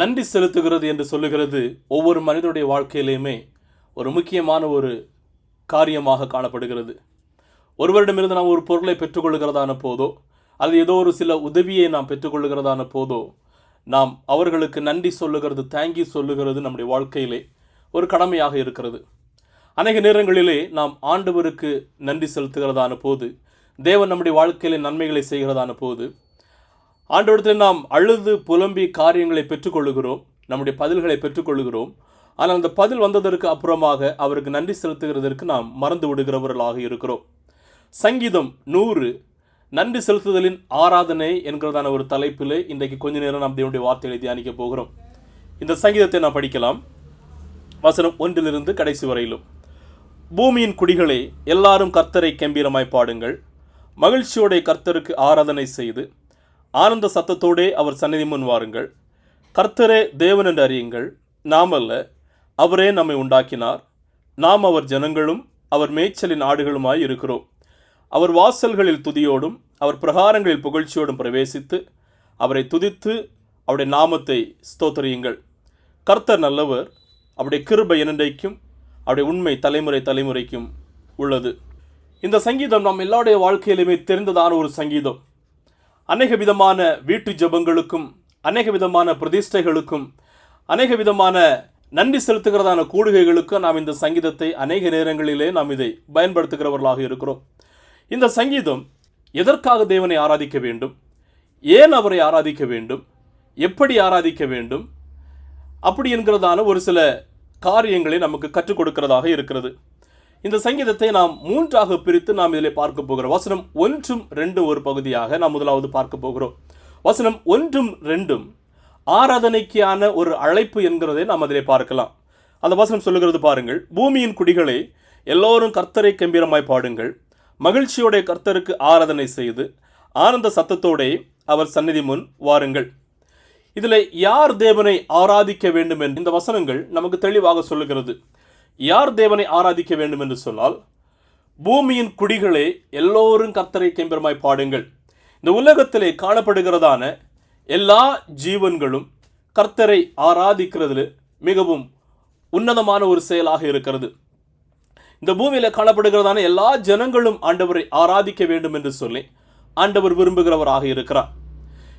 நன்றி செலுத்துகிறது என்று சொல்லுகிறது ஒவ்வொரு மனிதனுடைய வாழ்க்கையிலையுமே ஒரு முக்கியமான ஒரு காரியமாக காணப்படுகிறது. ஒருவரிடமிருந்து நாம் ஒரு பொருளை பெற்றுக்கொள்கிறதான போதோ அல்லது ஏதோ ஒரு சில உதவியை நாம் பெற்றுக்கொள்கிறதான போதோ நாம் அவர்களுக்கு நன்றி சொல்லுகிறது தேங்கி சொல்லுகிறது நம்முடைய வாழ்க்கையிலே ஒரு கடமையாக இருக்கிறது. அநேக நேரங்களிலே நாம் ஆண்டவருக்கு நன்றி செலுத்துகிறதான போது தேவன் நம்முடைய வாழ்க்கையிலே நன்மைகளை செய்கிறதான போது ஆண்டவரத்தில் நாம் அழுது புலம்பி காரியங்களை பெற்றுக்கொள்கிறோம் நம்முடைய பதில்களை பெற்றுக்கொள்கிறோம் ஆனால் அந்த பதில் வந்ததற்கு அப்புறமாக அவருக்கு நன்றி செலுத்துகிறதற்கு நாம் மறந்து விடுகிறவர்களாக இருக்கிறோம். சங்கீதம் நூறு நன்றி செலுத்துதலின் ஆராதனை என்கிறதான ஒரு தலைப்பில் இன்றைக்கு கொஞ்ச நேரம் நாம் தேவனுடைய வார்த்தைகளை தியானிக்க போகிறோம். இந்த சங்கீதத்தை நாம் படிக்கலாம். வசனம் ஒன்றிலிருந்து கடைசி வரையிலும். பூமியின் குடிகளே எல்லாரும் கர்த்தரை கம்பீரமாய் பாடுங்கள். மகிழ்ச்சியோடைய கர்த்தருக்கு ஆராதனை செய்து ஆனந்த சத்தத்தோடே அவர் சந்நிதி முன் வாருங்கள். கர்த்தரே தேவன் என்று அறியுங்கள். நாம் அல்ல அவரே நம்மை உண்டாக்கினார். நாம் அவர் ஜனங்களும் அவர் மேய்ச்சலின் ஆடுகளுமாய் இருக்கிறோம். அவர் வாசல்களில் துதியோடும் அவர் பிரகாரங்களில் புகழ்ச்சியோடும் பிரவேசித்து அவரை துதித்து அவருடைய நாமத்தை ஸ்தோத்தரியுங்கள். கர்த்தர் நல்லவர் அவருடைய கிருபை என்னென்றைக்கும் அவருடைய உண்மை தலைமுறை தலைமுறைக்கும் உள்ளது. இந்த சங்கீதம் நாம் எல்லாருடைய வாழ்க்கையிலுமே தெரிந்ததான ஒரு சங்கீதம். அநேக விதமான வீட்டு ஜெபங்களுக்கும் அநேக விதமான பிரதிஷ்டைகளுக்கும் அநேக விதமான நன்றி செலுத்துகிறதான கூடுகைகளுக்கும் நாம் இந்த சங்கீதத்தை அநேக நேரங்களிலே நாம் இதை பயன்படுத்துகிறவர்களாக இருக்கிறோம். இந்த சங்கீதம் எதற்காக தேவனை ஆராதிக்க வேண்டும்? ஏன் அவரை ஆராதிக்க வேண்டும்? எப்படி ஆராதிக்க வேண்டும்? அப்படி என்கிறதான ஒரு சில காரியங்களை நமக்கு கற்றுக் கொடுக்கிறதாக இருக்கிறது. இந்த சங்கீதத்தை நாம் மூன்றாக பிரித்து நாம் இதில் பார்க்க போகிறோம். வசனம் ஒன்றும் ரெண்டு ஒரு பகுதியாக நாம் முதலாவது பார்க்க போகிறோம். வசனம் ஒன்றும் ரெண்டும் ஆராதனைக்கான ஒரு அழைப்பு என்கிறதை நாம் அதிலே பார்க்கலாம். அந்த வசனம் சொல்லுகிறது பாருங்கள். பூமியின் குடிகளை எல்லோரும் கர்த்தரை கம்பீரமாய் பாடுங்கள். மகிழ்ச்சியோடைய கர்த்தருக்கு ஆராதனை செய்து ஆனந்த சத்தத்தோடே அவர் சந்நிதி முன் வாருங்கள். இதில் யார் தேவனை ஆராதிக்க வேண்டும் என்று இந்த வசனங்கள் நமக்கு தெளிவாக சொல்லுகிறது. யார் தேவனை ஆராதிக்க வேண்டும் என்று சொன்னால் பூமியின் குடிகளே எல்லோரும் கர்த்தரை கெம்பெருமாய் பாடுங்கள். இந்த உலகத்திலே காணப்படுகிறதான எல்லா ஜீவன்களும் கர்த்தரை ஆராதிக்கிறதுல மிகவும் உன்னதமான ஒரு செயலாக இருக்கிறது. இந்த பூமியில் காணப்படுகிறதான எல்லா ஜனங்களும் ஆண்டவரை ஆராதிக்க வேண்டும் என்று சொல்லி ஆண்டவர் விரும்புகிறவராக இருக்கிறார்.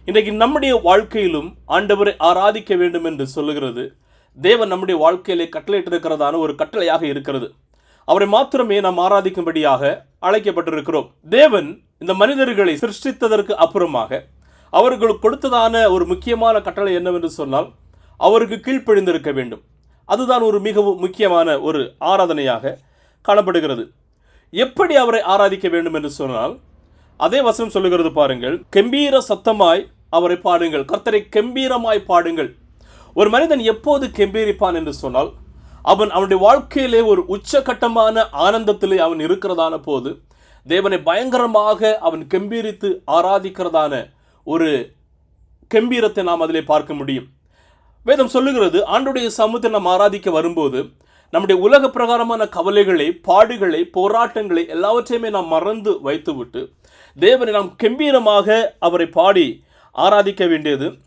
இன்றைக்கு நம்முடைய வாழ்க்கையிலும் ஆண்டவரை ஆராதிக்க வேண்டும் என்று சொல்லுகிறது தேவன் நம்முடைய வாழ்க்கையிலே கட்டளையிட்டிருக்கிறதான ஒரு கட்டளையாக இருக்கிறது. அவரை மாத்திரமே நாம் ஆராதிக்கும்படியாக அழைக்கப்பட்டிருக்கிறோம். தேவன் இந்த மனிதர்களை சிருஷ்டித்ததற்கு அப்புறமாக அவர்களுக்கு கொடுத்ததான ஒரு முக்கியமான கட்டளை என்னவென்று சொன்னால் அவருக்கு கீழ்ப்பழிந்திருக்க வேண்டும். அதுதான் ஒரு மிகவும் முக்கியமான ஒரு ஆராதனையாக காணப்படுகிறது. எப்படி அவரை ஆராதிக்க வேண்டும் என்று சொன்னால் அதே வசனம் சொல்லுகிறது பாருங்கள் கம்பீர சத்தமாய் அவரை பாடுங்கள். கர்த்தரை கம்பீரமாய் பாடுங்கள். ஒரு மனிதன் எப்போது கெம்பீரிப்பான் என்று சொன்னால் அவன் அவனுடைய வாழ்க்கையிலே ஒரு உச்சகட்டமான ஆனந்தத்திலே அவன் இருக்கிறதான போது தேவனை பயங்கரமாக அவன் கெம்பீரித்து ஆராதிக்கிறதான ஒரு கெம்பீரத்தை நாம் அதிலே பார்க்க முடியும். வேதம் சொல்லுகிறது ஆண்டுடைய சமூகத்தை நாம் ஆராதிக்க வரும்போது நம்முடைய உலக பிரகாரமான கவலைகளை பாடுகளை போராட்டங்களை எல்லாவற்றையுமே நாம் மறந்து வைத்துவிட்டு தேவனை நாம் கெம்பீரமாக அவரை பாடி ஆராதிக்க வேண்டியது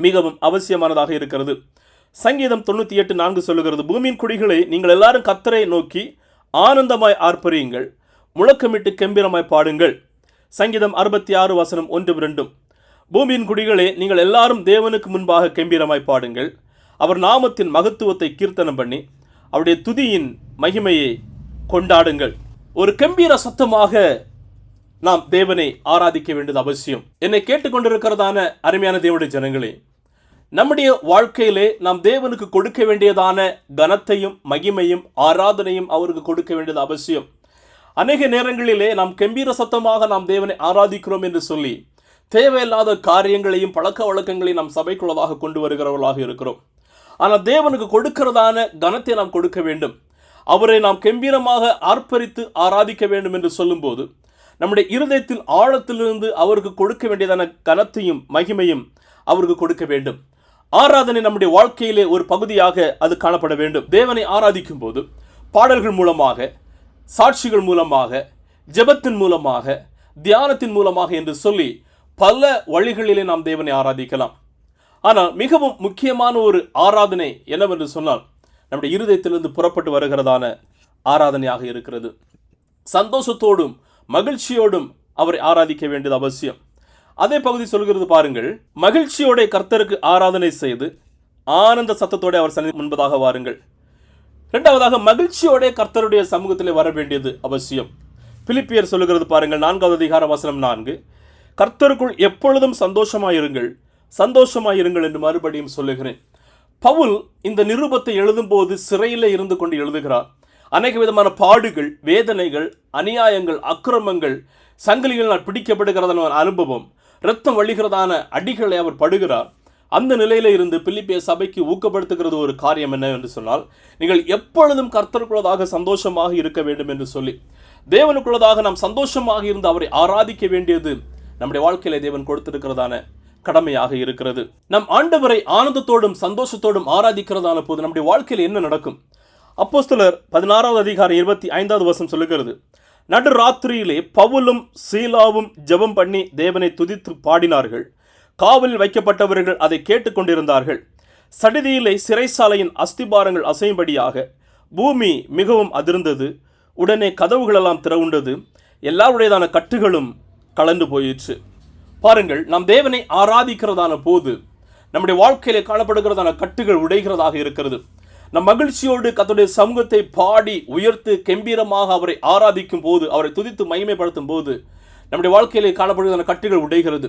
மிகவும் அவசியமானதாக இருக்கிறது. சங்கீதம் தொண்ணூற்றி எட்டு நான்கு சொல்லுகிறது பூமியின் குடிகளை நீங்கள் எல்லாரும் கத்தரை நோக்கி ஆனந்தமாய் ஆர்ப்பரியுங்கள் முழக்கமிட்டு கெம்பீரமாய் பாடுங்கள். சங்கீதம் அறுபத்தி ஆறு வசனம் ஒன்று ரெண்டும். பூமியின் குடிகளே நீங்கள் எல்லாரும் தேவனுக்கு முன்பாக கெம்பீரமாய் பாடுங்கள் அவர் நாமத்தின் மகத்துவத்தை கீர்த்தனம் பண்ணி அவருடைய துதியின் மகிமையை கொண்டாடுங்கள். ஒரு கம்பீர சத்தமாக நாம் தேவனை ஆராதிக்க வேண்டியது அவசியம். என்னை கேட்டுக்கொண்டிருக்கிறதான அருமையான தேவனுடைய ஜனங்களே நம்முடைய வாழ்க்கையிலே நாம் தேவனுக்கு கொடுக்க வேண்டியதான கனத்தையும் மகிமையும் ஆராதனையும் அவருக்கு கொடுக்க வேண்டியது அவசியம். அநேக நேரங்களிலே நாம் கம்பீர சத்தமாக நாம் தேவனை ஆராதிக்கிறோம் என்று சொல்லி தேவையில்லாத காரியங்களையும் பழக்க வழக்கங்களையும் நாம் சபைக்குள்ளதாக கொண்டு வருகிறவர்களாக இருக்கிறோம். ஆனால் தேவனுக்கு கொடுக்கிறதான கனத்தை நாம் கொடுக்க வேண்டும். அவரை நாம் கம்பீரமாக ஆர்ப்பரித்து ஆராதிக்க வேண்டும் என்று சொல்லும்போது நம்முடைய இருதயத்தின் ஆழத்திலிருந்து அவருக்கு கொடுக்க வேண்டியதான கனத்தையும் மகிமையும் அவருக்கு கொடுக்க வேண்டும். ஆராதனை நம்முடைய வாழ்க்கையிலே ஒரு பகுதியாக அது காணப்பட வேண்டும். தேவனை ஆராதிக்கும் போது பாடல்கள் மூலமாக சாட்சிகள் மூலமாக ஜெபத்தின் மூலமாக தியானத்தின் மூலமாக என்று சொல்லி பல வழிகளிலே நாம் தேவனை ஆராதிக்கலாம். ஆனால் மிகவும் முக்கியமான ஒரு ஆராதனை என்னவென்று சொன்னால் நம்முடைய இருதயத்திலிருந்து புறப்பட்டு வருகிறதான ஆராதனையாக இருக்கிறது. சந்தோஷத்தோடும் மகிழ்ச்சியோடும் அவரை ஆராதிக்க வேண்டியது அவசியம். அதே பகுதி சொல்கிறது பாருங்கள். மகிழ்ச்சியோட கர்த்தருக்கு ஆராதனை செய்து ஆனந்த சத்தத்தோட அவர் சந்தி முன்பதாக வாருங்கள். இரண்டாவதாக மகிழ்ச்சியோட கர்த்தருடைய சமூகத்திலே வர வேண்டியது அவசியம். பிலிப்பியர் சொல்லுகிறது பாருங்கள் நான்காவது அதிகார வசனம் நான்கு. கர்த்தருக்குள் எப்பொழுதும் சந்தோஷமாயிருங்கள் சந்தோஷமாயிருங்கள் என்று மறுபடியும் சொல்லுகிறேன். பவுல் இந்த நிருபத்தை எழுதும்போது சிறையில் இருந்து கொண்டு எழுதுகிறார். அநேக விதமான பாடுகள் வேதனைகள் அநியாயங்கள் அக்கிரமங்கள் சங்கிலிகளால் பிடிக்கப்படுகிறதான ஒரு அனுபவம் இரத்தம் வழிகிறதான அடிகளை அவர் படுகிறார். அந்த நிலையில இருந்து பிலிப்பிய சபைக்கு ஊக்கப்படுத்துகிறது ஒரு காரியம் என்ன என்று சொன்னால் நீங்கள் எப்பொழுதும் கர்த்தருக்குள்ளதாக சந்தோஷமாக இருக்க வேண்டும் என்று சொல்லி தேவனுக்குள்ளதாக நாம் சந்தோஷமாக இருந்து அவரை ஆராதிக்க வேண்டியது நம்முடைய வாழ்க்கையில தேவன் கொடுத்திருக்கிறதான கடமையாக இருக்கிறது. நம் ஆண்டவரை ஆனந்தத்தோடும் சந்தோஷத்தோடும் ஆராதிக்கிறதான போது நம்முடைய வாழ்க்கையில் என்ன நடக்கும்? அப்போஸ்தலர் பதினாறாவது அதிகாரம் இருபத்தி ஐந்தாவது வருஷம் சொல்லுகிறது. நடு ராத்திரியிலே பவுலும் சீலாவும் ஜெபம் பண்ணி தேவனை துதித்து பாடினார்கள். காவலில் வைக்கப்பட்டவர்கள் அதை கேட்டுக்கொண்டிருந்தார்கள் சடிதியிலே சிறைசாலையின் அஸ்திபாரங்கள் அசையும்படியாக பூமி மிகவும் அதிர்ந்தது. உடனே கதவுகளெல்லாம் திறவுண்டது. எல்லாருடையதான கட்டுகளும் கலந்து போயிற்று. பாருங்கள் நாம் தேவனை ஆராதிக்கிறதான போது நம்முடைய வாழ்க்கையிலே காணப்படுகிறதான கட்டுகள் உடைகிறதாக இருக்கிறது. நம் மகிழ்ச்சியோடு கத்துடைய சமூகத்தை பாடி உயர்த்து கெம்பீரமாக அவரை ஆராதிக்கும் போது அவரை துதித்து மகிமைப்படுத்தும் போது நம்முடைய வாழ்க்கையிலே காணப்படுகிற கட்டுகள் உடைகிறது.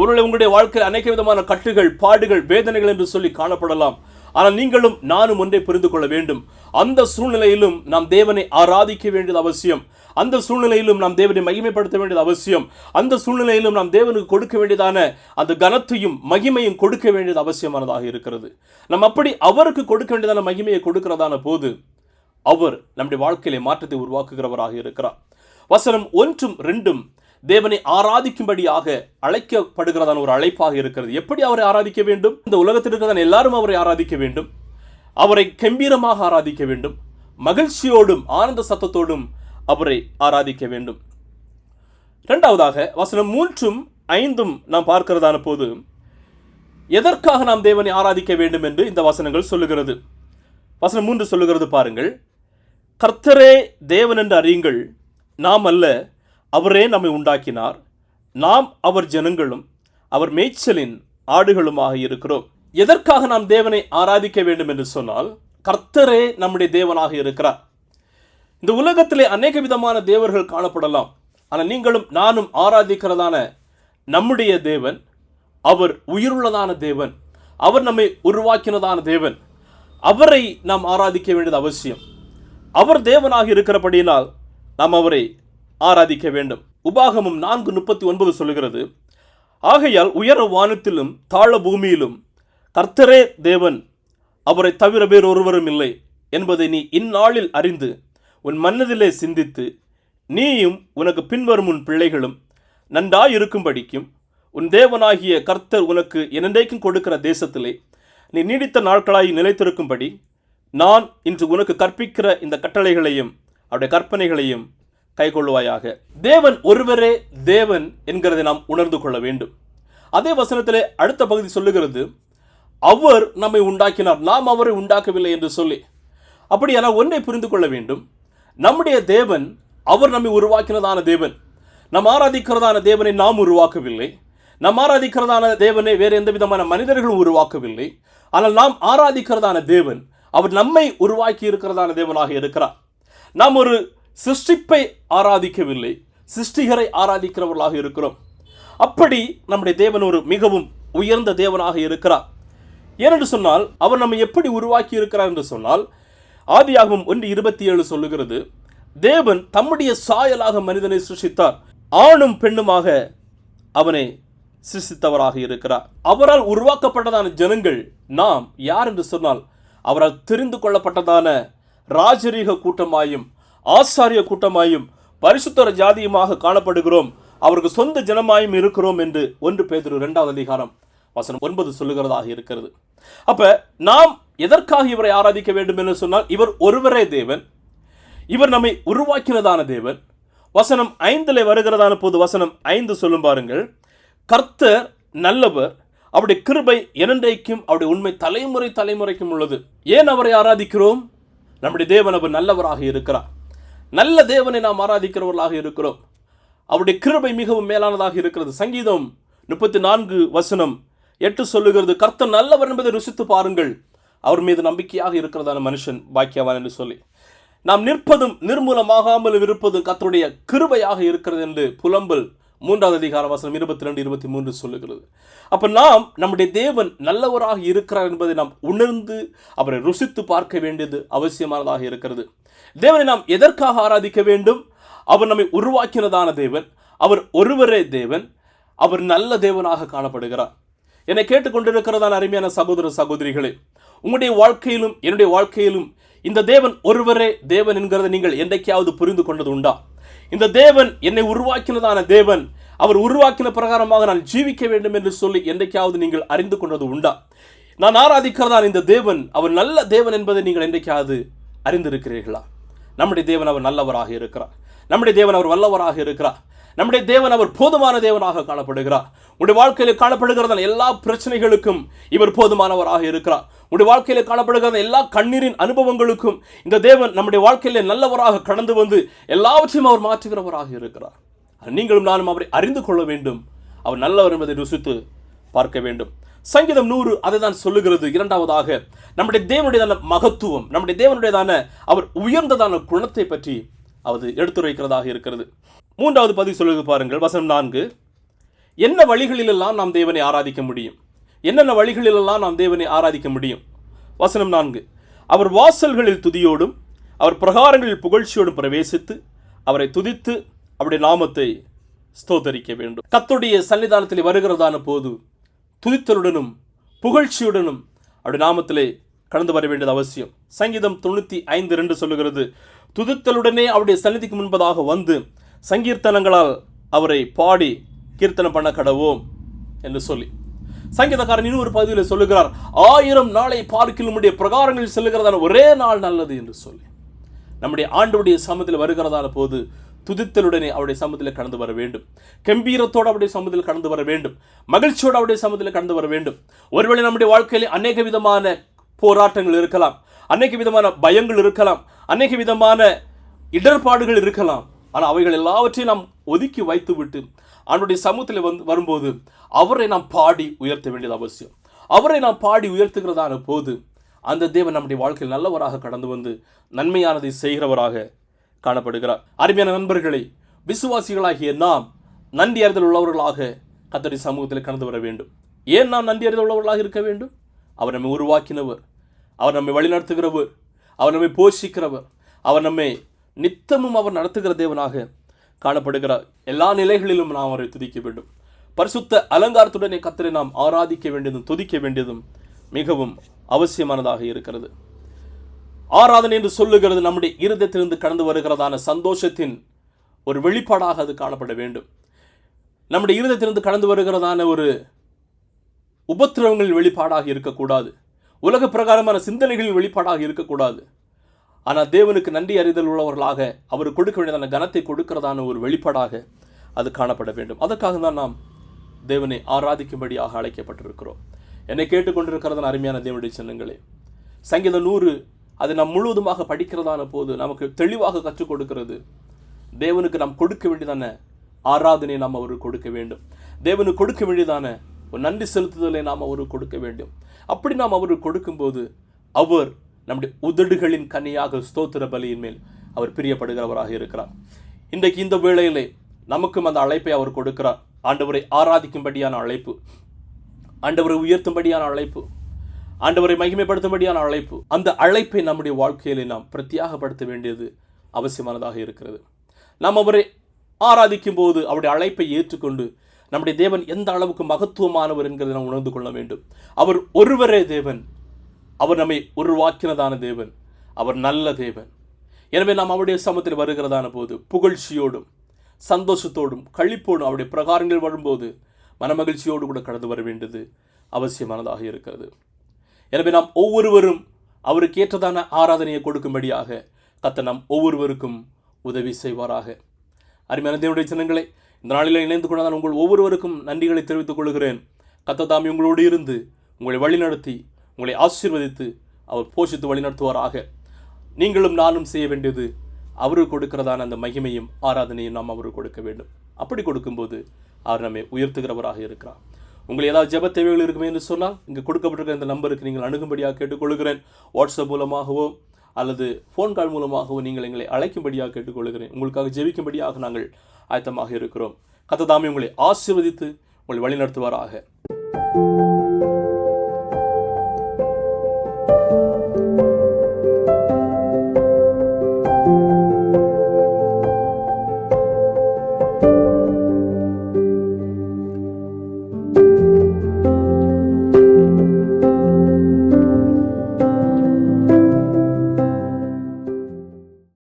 ஒருவேளை உங்களுடைய வாழ்க்கையில் அநேக விதமான கட்டுகள் பாடுகள் வேதனைகள் என்று சொல்லி காணப்படலாம். ஆனால் நீங்களும் நானும் ஒன்றை புரிந்து கொள்ள வேண்டும். அந்த சூழ்நிலையிலும் நாம் தேவனை ஆராதிக்க வேண்டியது அவசியம். அந்த சூழ்நிலையிலும் நாம் தேவனை மகிமைப்படுத்த வேண்டியது அவசியம். அந்த சூழ்நிலையிலும் நாம் தேவனுக்கு கொடுக்க வேண்டியதான அந்த கனத்தையும் மகிமையும் கொடுக்க வேண்டியது அவசியமானதாக இருக்கிறது. நம்ம அப்படி அவருக்கு கொடுக்க வேண்டியதான மகிமையை கொடுக்கிறதான போது அவர் நம்முடைய வாழ்க்கையிலே மாற்றத்தை உருவாக்குகிறவராக இருக்கிறார். வசனம் ஒன்றும் ரெண்டும் தேவனை ஆராதிக்கும்படியாக அழைக்கப்படுகிறதான ஒரு அழைப்பாக இருக்கிறது. எப்படி அவரை ஆராதிக்க வேண்டும்? இந்த உலகத்தில் இருக்கிறதான எல்லாரும் அவரை ஆராதிக்க வேண்டும். அவரை கம்பீரமாக ஆராதிக்க வேண்டும். மகிழ்ச்சியோடும் ஆனந்த சத்தத்தோடும் அவரை ஆராதிக்க வேண்டும். இரண்டாவதாக வசனம் மூன்றும் ஐந்தும் நாம் பார்க்கிறதான போது எதற்காக நாம் தேவனை ஆராதிக்க வேண்டும் என்று இந்த வசனங்கள் சொல்லுகிறது. வசனம் மூன்று சொல்லுகிறது பாருங்கள். கர்த்தரே தேவன் என்று அறியுங்கள். நாம் அல்ல அவரே நம்மை உண்டாக்கினார். நாம் அவர் ஜனங்களும் அவர் மேய்ச்சலின் ஆடுகளுமாக இருக்கிறோம். எதற்காக நாம் தேவனை ஆராதிக்க வேண்டும் என்று சொன்னால் கர்த்தரே நம்முடைய தேவனாக இருக்கிறார். இந்த உலகத்திலே அநேக விதமான தேவர்கள் காணப்படலாம். ஆனால் நீங்களும் நானும் ஆராதிக்கிறதான நம்முடைய தேவன் அவர் உயிருள்ளதான தேவன் அவர் நம்மை உருவாக்கினதான தேவன் அவரை நாம் ஆராதிக்க வேண்டியது அவசியம். அவர் தேவனாக இருக்கிறபடியினால் நாம் அவரை ஆராதிக்க வேண்டும். உபாகமும் நான்கு முப்பத்தி ஒன்பது சொல்கிறது ஆகையால் உயர வானத்திலும் தாழ பூமியிலும் கர்த்தரே தேவன் அவரை தவிர வேறொருவரும் இல்லை என்பதை நீ இந்நாளில் அறிந்து உன் மன்னதிலே சிந்தித்து நீயும் உனக்கு பின்வரும் உன் பிள்ளைகளும் நன்றாயிருக்கும்படிக்கும் உன் தேவனாகிய கர்த்தர் உனக்கு என்னென்றைக்கும் கொடுக்கிற தேசத்திலே நீ நீடித்த நாட்களாய் நிலைத்திருக்கும்படி நான் இன்று உனக்கு கற்பிக்கிற இந்த கட்டளைகளையும் அவருடைய கற்பனைகளையும் கைகொள்வாயாக தேவன் ஒருவரே தேவன் என்கிறதை நாம் உணர்ந்து கொள்ள வேண்டும். அதே வசனத்திலே அடுத்த பகுதி சொல்லுகிறது அவர் நம்மை உண்டாக்கினார் நாம் அவரை உண்டாக்கவில்லை என்று சொல்லி. அப்படியானால் ஒன்றை புரிந்து கொள்ள வேண்டும். நம்முடைய தேவன் அவர் நம்மை உருவாக்கினதான தேவன். நாம் ஆராதிக்கிறதான தேவனை நாம் உருவாக்கவில்லை. நம் ஆராதிக்கிறதான தேவனை வேறு எந்த விதமான மனிதர்களும் உருவாக்கவில்லை. ஆனால் நாம் ஆராதிக்கிறதான தேவன் அவர் நம்மை உருவாக்கி இருக்கிறதான தேவனாக இருக்கிறார். நாம் ஒரு சிருஷ்டிப்பை ஆராதிக்கவில்லை சிருஷ்டிகரை ஆராதிக்கிறவர்களாக இருக்கிறோம். அப்படி நம்முடைய தேவன் ஒரு மிகவும் உயர்ந்த தேவனாக இருக்கிறார். ஏனென்று சொன்னால் அவர் நம்மை எப்படி உருவாக்கி இருக்கிறார் என்று சொன்னால் ஆதியாகவும் ஒன்று இருபத்தி ஏழு சொல்லுகிறது தேவன் தம்முடைய சாயலாக மனிதனை சிருஷித்தார் ஆணும் பெண்ணுமாக அவனை சிருஷித்தவராக இருக்கிறார். அவரால் உருவாக்கப்பட்டதான ஜனங்கள் நாம் யார் என்று சொன்னால் அவரால் தெரிந்து கொள்ளப்பட்டதான ராஜரீக கூட்டமாயும் ஆசாரிய கூட்டமாயும் பரிசுத்தர ஜாதியுமாக காணப்படுகிறோம். அவருக்கு சொந்த ஜனமாயும் இருக்கிறோம் என்று ஒன்று பேதொரு இரண்டாவது அதிகாரம் வசனம் ஒன்பது சொல்லுகிறதாக இருக்கிறது. அப்ப நாம் எதற்காக இவரை ஆராதிக்க வேண்டும் என்று சொன்னால் இவர் ஒருவரே தேவன். இவர் நம்மை உருவாக்கினதான தேவன். வசனம் ஐந்தில் வருகிறதான போது வசனம் ஐந்து சொல்லும் பாருங்கள். கர்த்தர் நல்லவர். அவருடைய கிருபை இரண்டைக்கும் அவருடைய உண்மை தலைமுறை தலைமுறைக்கும் உள்ளது. ஏன் அவரை ஆராதிக்கிறோம்? நம்முடைய தேவன் அவர் நல்லவராக இருக்கிறார். நல்ல தேவனை நாம் ஆராதிக்கிறவர்களாக இருக்கிறோம். அவருடைய கிருபை மிகவும் மேலானதாக இருக்கிறது. சங்கீதம் முப்பத்தி நான்கு வசனம் எட்டு சொல்லுகிறது கர்த்தர் நல்லவர் என்பதை ருசித்து பாருங்கள். அவர் மீது நம்பிக்கையாக இருக்கிறதான மனுஷன் பாக்கியவான் என்று சொல்லி. நாம் நிற்பதும் நிர்மூலமாகாமல் இருப்பதும் கர்த்தருடைய கிருபையாக இருக்கிறது என்று புலம்பல் மூன்றாவது அதிகார வசனம் இருபத்தி ரெண்டு இருபத்தி மூன்று சொல்லுகிறது. அப்ப நாம் நம்முடைய தேவன் நல்லவராக இருக்கிறார் என்பதை நாம் உணர்ந்து அவரை ருசித்து பார்க்க வேண்டியது அவசியமானதாக இருக்கிறது. தேவனை நாம் எதற்காக ஆராதிக்க வேண்டும்? அவர் நம்மை உருவாக்கினதான தேவன் அவர் ஒருவரே தேவன் அவர் நல்ல தேவனாக காணப்படுகிறார். என்னை கேட்டுக்கொண்டிருக்கிறதான அருமையான சகோதர சகோதரிகளே உங்களுடைய வாழ்க்கையிலும் என்னுடைய வாழ்க்கையிலும் இந்த தேவன் ஒருவரே தேவன் என்கிறத நீங்கள் என்றைக்காவது புரிந்து கொண்டது உண்டா? இந்த தேவன் என்னை உருவாக்கினதான தேவன் அவர் உருவாக்கின பிரகாரமாக நான் ஜீவிக்க வேண்டும் என்று சொல்லி என்றைக்காவது நீங்கள் அறிந்து கொண்டது உண்டா? நான் ஆராதிக்கிறதான் இந்த தேவன் அவர் நல்ல தேவன் என்பதை நீங்கள் என்றைக்காவது அறிந்திருக்கிறீர்களா? நம்முடைய தேவன் அவர் நல்லவராக இருக்கிறார். நம்முடைய தேவன் அவர் வல்லவராக இருக்கிறார். நம்முடைய தேவன் அவர் போதுமான தேவனாக காணப்படுகிறார். உடைய வாழ்க்கையில் காணப்படுகிறதான எல்லா பிரச்சனைகளுக்கும் இவர் போதுமானவராக இருக்கிறார். உடைய வாழ்க்கையில் காணப்படுகிற எல்லா கண்ணீரின் அனுபவங்களுக்கும் இந்த தேவன் நம்முடைய வாழ்க்கையில நல்லவராக கடந்து வந்து எல்லாவற்றையும் அவர் மாற்றுகிறவராக இருக்கிறார். நீங்களும் நானும் அவரை அறிந்து கொள்ள வேண்டும். அவர் நல்லவர் என்பதை ருசித்து பார்க்க வேண்டும். சங்கீதம் நூறு அதை தான் சொல்லுகிறது. இரண்டாவதாக நம்முடைய தேவனுடையதான மகத்துவம் நம்முடைய தேவனுடையதான அவர் உயர்ந்ததான குணத்தை பற்றி அது எடுத்துரைக்கிறதாக இருக்கிறது. மூன்றாவது பதிவு சொல்வது பாருங்கள் வசனம் நான்கு. என்ன வழிகளிலெல்லாம் நாம் தேவனை ஆராதிக்க முடியும்? என்னென்ன வழிகளிலெல்லாம் நாம் தேவனை ஆராதிக்க முடியும்? வசனம் நான்கு. அவர் வாசல்களில் துதியோடும் அவர் பிரகாரங்களில் புகழ்ச்சியோடும் பிரவேசித்து அவரை துதித்து அவருடைய நாமத்தை ஸ்தோதரிக்க வேண்டும். கத்துடைய சன்னிதானத்தில் வருகிறதான போது துதித்தலுடனும் புகழ்ச்சியுடனும் அவருடைய நாமத்திலே கடந்து வர வேண்டியது அவசியம். சங்கீதம் தொண்ணூற்றி ஐந்து ரெண்டு சொல்லுகிறது துதித்தலுடனே அவருடைய சந்நிதிக்கு முன்பதாக வந்து சங்கீர்த்தனங்களால் அவரை பாடி கீர்த்தனம் பண்ண கடவோம் என்று சொல்லி. சங்கீதக்காரன் இன்னொரு பகுதியில் சொல்லுகிறார் ஆயிரம் நாளை பார்க்கிலும் நம்முடைய பிரகாரங்களில் செல்லுகிறதான ஒரே நாள் நல்லது என்று சொல்லி. நம்முடைய ஆண்டுடைய சமத்தில் வருகிறதான போது துதித்தலுடனே அவருடைய சமத்தில் கடந்து வர வேண்டும். கம்பீரத்தோடு அவருடைய சமத்தில் கடந்து வர வேண்டும். மகிழ்ச்சியோடு அவருடைய சமத்தில் கடந்து வர வேண்டும். ஒருவேளை நம்முடைய வாழ்க்கையில் அநேக விதமான போராட்டங்கள் இருக்கலாம் அநேக விதமான பயங்கள் இருக்கலாம் அநேக விதமான இடர்பாடுகள் இருக்கலாம். ஆனால் அவைகள் எல்லாவற்றையும் நாம் ஒதுக்கி வைத்துவிட்டு அவனுடைய சமூகத்தில் வந்து வரும்போது அவரை நாம் பாடி உயர்த்த வேண்டியது அவசியம். அவரை நாம் பாடி உயர்த்துகிறதான போது அந்த தேவன் நம்முடைய வாழ்க்கையில் நல்லவராக கடந்து வந்து நன்மையானதை செய்கிறவராக காணப்படுகிறார். அருமையான நண்பர்களை விசுவாசிகளாகிய நாம் நன்றி அறிதல் உள்ளவர்களாக கத்தடி சமூகத்தில் கடந்து வர வேண்டும். ஏன் நாம் நன்றி அறிதல் உள்ளவர்களாக இருக்க வேண்டும்? அவர் நம்மை உருவாக்கினவர். அவர் நம்மை வழிநடத்துகிறவர். அவர் நம்மை போஷிக்கிறவர். அவர் நம்மை நித்தமும் அவர் நடத்துகிற தேவனாக காணப்படுகிறார் எல்லா நிலைகளிலும் நாம் அவரை துதிக்க வேண்டும். பரிசுத்த அலங்காரத்துடனே கத்தரை நாம் ஆராதிக்க வேண்டியதும் துதிக்க வேண்டியதும் மிகவும் அவசியமானதாக இருக்கிறது. ஆராதனை என்று சொல்லுகிறது நம்முடைய இருதயத்திலிருந்து கடந்து வருகிறதான சந்தோஷத்தின் ஒரு வெளிப்பாடாக அது காணப்பட வேண்டும். நம்முடைய இருதயத்திலிருந்து கடந்து வருகிறதான ஒரு உபத்திரவங்களின் வெளிப்பாடாக இருக்கக்கூடாது. உலக பிரகாரமான சிந்தனைகளின் வெளிப்பாடாக இருக்கக்கூடாது. ஆனால் தேவனுக்கு நன்றி அறிதல் உள்ளவர்களாக அவர் கொடுக்க வேண்டியதான கனத்தை கொடுக்கிறதான ஒரு வெளிப்பாடாக அது காணப்பட வேண்டும். அதற்காக தான் நாம் தேவனை ஆராதிக்கும்படியாக அழைக்கப்பட்டிருக்கிறோம். என்னை கேட்டுக்கொண்டிருக்கிறதான அருமையான தேவனுடைய சின்னங்களே சங்கீத நூறு அதை நாம் முழுவதுமாக படிக்கிறதான போது நமக்கு தெளிவாக கற்றுக் கொடுக்கிறது. தேவனுக்கு நாம் கொடுக்க வேண்டியதான ஆராதனை நாம் அவருக்கு கொடுக்க வேண்டும். தேவனுக்கு கொடுக்க வேண்டியதான ஒரு நன்றி செலுத்துதலை நாம் அவருக்கு கொடுக்க வேண்டும். அப்படி நாம் அவருக்கு கொடுக்கும்போது அவர் நம்முடைய உதடுகளின் கனியாக ஸ்தோத்திர பலியின் மேல் அவர் பிரியப்படுகிறவராக இருக்கிறார். இன்றைக்கு இந்த வேளையிலே நமக்கும் அந்த அழைப்பை அவர் கொடுக்கிறார். ஆண்டவரை ஆராதிக்கும்படியான அழைப்பு ஆண்டவரை உயர்த்தும்படியான அழைப்பு ஆண்டவரை மகிமைப்படுத்தும்படியான அழைப்பு அந்த அழைப்பை நம்முடைய வாழ்க்கையிலே நாம் பிரத்தியாகப்படுத்த வேண்டியது அவசியமானதாக இருக்கிறது. நாம் அவரை ஆராதிக்கும் போது அவருடைய அழைப்பை ஏற்றுக்கொண்டு நம்முடைய தேவன் எந்த அளவுக்கு மகத்துவமானவர் என்கிறதை நாம் உணர்ந்து கொள்ள வேண்டும். அவர் ஒருவரே தேவன் அவர் நம்மை உருவாக்கினதான தேவன். அவர் நல்ல தேவன். எனவே நாம் அவருடைய சமத்தில் வருகிறதான போது புகழ்ச்சியோடும் சந்தோஷத்தோடும் கழிப்போடும் அவருடைய பிரகாரங்கள் வரும்போது மனமகிழ்ச்சியோடு கூட கடந்து வர வேண்டியது அவசியமானதாக இருக்கிறது. எனவே நாம் ஒவ்வொருவரும் அவருக்கு ஏற்றதான ஆராதனையை கொடுக்கும்படியாக கத்த நாம் ஒவ்வொருவருக்கும் உதவி செய்வாராக. அருமையான தேவனுடைய சின்னங்களை இந்த நாளில் இணைந்து கொண்டால் உங்கள் ஒவ்வொருவருக்கும் நன்றிகளை தெரிவித்துக் கொள்கிறேன். கத்ததாமி உங்களோடு இருந்து உங்களை வழிநடத்தி உங்களை ஆசீர்வதித்து அவர் போஷித்து வழிநடத்துவாராக. நீங்களும் நானும் செய்ய வேண்டியது அவருக்கு கொடுக்கிறதான அந்த மகிமையும் ஆராதனையும் நாம் அவருக்கு கொடுக்க வேண்டும். அப்படி கொடுக்கும்போது அவர் நம்மை உயர்த்துகிறவராக இருக்கிறார். உங்களுக்கு ஏதாவது ஜெப தேவைகள் இருக்குமே என்று சொன்னால் இங்கே கொடுக்கப்பட்டிருக்கிற இந்த நம்பருக்கு நீங்கள் அணுகும்படியாக கேட்டுக்கொள்கிறேன். வாட்ஸ்அப் மூலமாகவோ அல்லது ஃபோன் கால் மூலமாகவோ நீங்கள் எங்களை அழைக்கும்படியாக கேட்டுக்கொள்கிறேன். உங்களுக்காக ஜெபிக்கும்படியாக நாங்கள் ஆயத்தமாக இருக்கிறோம். கத்ததாமே உங்களை ஆசீர்வதித்து உங்களை வழிநடத்துவாராக.